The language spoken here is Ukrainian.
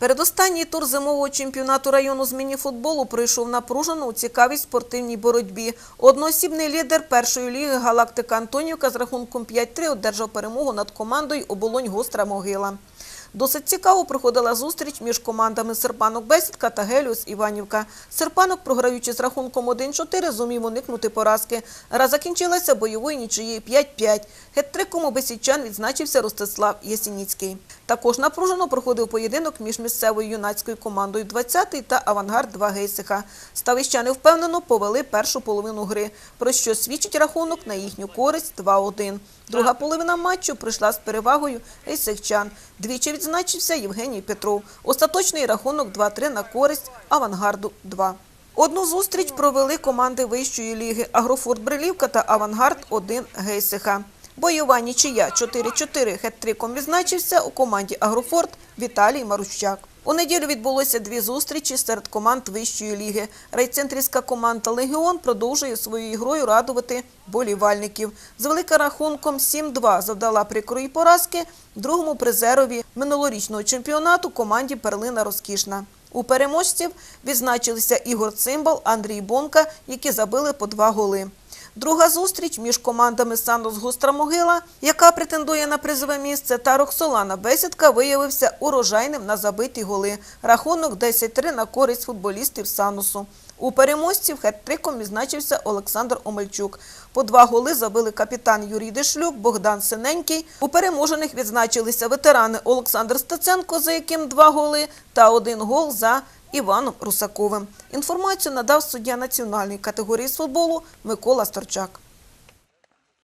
Передостанній тур зимового чемпіонату району з мініфутболу прийшов напружено у цікавій спортивній боротьбі. Одноосібний лідер першої ліги Галактика Антонівка з рахунком 5-3 одержав перемогу над командою Оболонь Гостра Могила. Досить цікаво проходила зустріч між командами Серпанок Бесідка та Геліус Іванівка. Серпанок, програючи з рахунком 1-4, зумів уникнути поразки. Гра закінчилася бойовою нічиєю 5-5. Хет-триком у бесідчан відзначився Ростислав Ясініцький. Також напружено проходив поєдинок між місцевою юнацькою командою 20-й та Авангард 2 Гейсиха. Ставищани впевнено повели першу половину гри, про що свідчить рахунок на їхню користь 2-1. Друга половина матчу прийшла з перевагою гейсихчан. Двічі відзначився Євгеній Петров. Остаточний рахунок 2-3 на користь Авангарду 2. Одну зустріч провели команди вищої ліги Агрофорт Брилівка та Авангард 1 Гейсиха. Бойова нічия 4-4 хет-триком відзначився у команді Агрофорт Віталій Марущак. У неділю відбулося дві зустрічі серед команд вищої ліги. Райцентрівська команда Легіон продовжує своєю грою радувати болівальників. З великим рахунком 7-2 завдала прикрої поразки другому призерові минулорічного чемпіонату команді Перлина Розкішна. У переможців відзначилися Ігор Цимбал, Андрій Бонка, які забили по два голи. Друга зустріч між командами Санос Гостра Могила, яка претендує на призове місце, та Роксолана Бесідка виявився урожайним на забиті голи. Рахунок 10-3 на користь футболістів Санусу. У переможців хет-триком відзначився Олександр Омельчук. По два голи забили капітан Юрій Дешлюк, Богдан Синенький. У переможених відзначилися ветерани Олександр Стаценко, за яким два голи, та один гол за Іваном Русаковим. Інформацію надав суддя національної категорії з футболу Микола Сторчак.